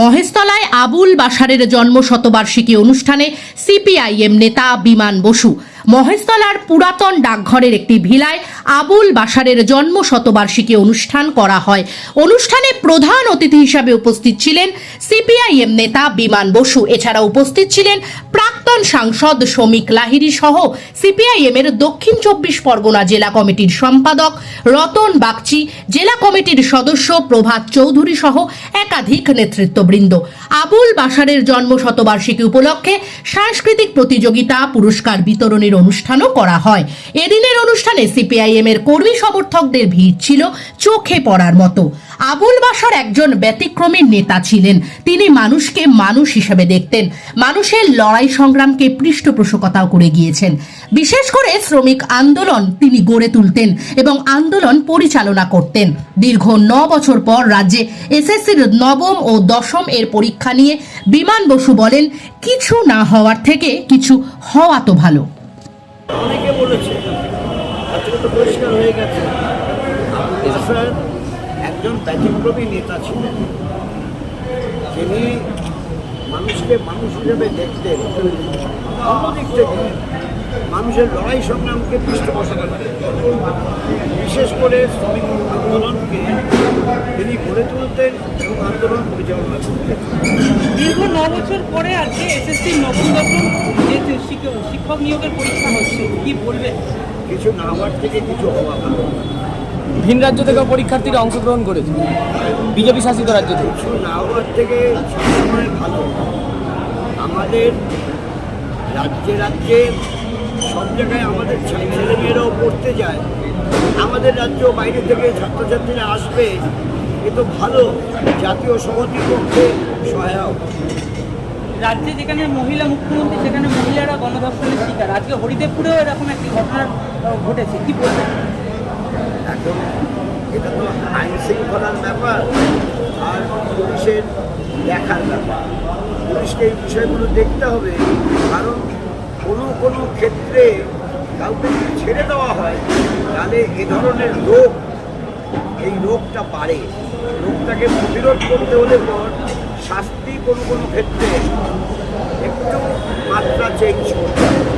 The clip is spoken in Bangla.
মহেশতলায় আবুল বাসারের জন্ম শতবার্ষিকী অনুষ্ঠানে সিপিআইএম নেতা বিমান বসু মহেশতলার পুরাতন ডাকঘরের একটি ভিলায় আবুল বাসারের জন্ম শতবার্ষিকী অনুষ্ঠান করা হয় অনুষ্ঠানে প্রধান অতিথি হিসাবে উপস্থিত ছিলেন সিপিআইএম নেতা বিমান বসু এছাড়া উপস্থিত ছিলেন প্রায় প্রাক্তন সাংসদ শমিক লাহিরি সহ এর দক্ষিণ চব্বিশ পরগনা জেলা কমিটির সম্পাদক রতন বাগচি জেলা কমিটির সদস্য প্রভাত চৌধুরী সহ একাধিক নেতৃত্ববৃন্দ আবুল বাসারের জন্ম শতবার্ষিকী উপলক্ষে সাংস্কৃতিক প্রতিযোগিতা পুরস্কার বিতরণের অনুষ্ঠানও করা হয় এদিনের অনুষ্ঠানে সিপিআইএম এর কর্মী সমর্থকদের ভিড় ছিল চোখে পড়ার মতো আবুল বাসার একজন ব্যতিক্রমী নেতা ছিলেন তিনি মানুষকে মানুষ হিসেবে দেখতেন মানুষের লড়াই সংগ্রাম সংগ্রামকে পৃষ্ঠপোষকতাও করে গিয়েছেন বিশেষ করে শ্রমিক আন্দোলন তিনি গড়ে তুলতেন এবং আন্দোলন পরিচালনা করতেন দীর্ঘ ন বছর পর রাজ্যে এসএসসির নবম ও দশম এর পরীক্ষা নিয়ে বিমান বসু বলেন কিছু না হওয়ার থেকে কিছু হওয়া তো ভালো একজন ব্যতিক্রমী নেতা ছিলেন তিনি মানুষকে মানুষ হিসেবে দেখতে অন্যদিক থেকে মানুষের লড়াই সংগ্রামকে পৃষ্ঠপোষকতা বিশেষ করে শ্রমিক আন্দোলনকে তিনি গড়ে তুলতেন এবং আন্দোলন পরিচালনা দীর্ঘ ন বছর পরে আজকে এসএসসি নতুন নতুন শিক্ষক নিয়োগের পরীক্ষা হচ্ছে কি বলবেন কিছু না হওয়ার থেকে কিছু হওয়া ভালো ভিন রাজ্য থেকে পরীক্ষার্থীরা অংশগ্রহণ করেছে বিজেপি শাসিত রাজ্য থেকে থেকে ভালো আমাদের রাজ্যে রাজ্যে সব জায়গায় আমাদের মেয়েরাও পড়তে যায় আমাদের রাজ্য বাইরে থেকে ছাত্রছাত্রীরা আসবে এ তো ভালো জাতীয় সমিতি করতে সহায়ক রাজ্যে যেখানে মহিলা মুখ্যমন্ত্রী সেখানে মহিলারা গণধর্ষণের শিকার আজকে হরিদেবপুরেও এরকম একটি ঘটনা ঘটেছে কি বলবেন একদম এটা তো আইন শৃঙ্খলার ব্যাপার আর পুলিশের দেখার ব্যাপার পুলিশকে এই বিষয়গুলো দেখতে হবে কারণ কোনো কোনো ক্ষেত্রে কাউকে ছেড়ে দেওয়া হয় তাহলে এ ধরনের রোগ এই রোগটা বাড়ে রোগটাকে প্রতিরোধ করতে হলে পর শাস্তি কোনো কোনো ক্ষেত্রে একটু মাত্রা চেঞ্জ করতে হবে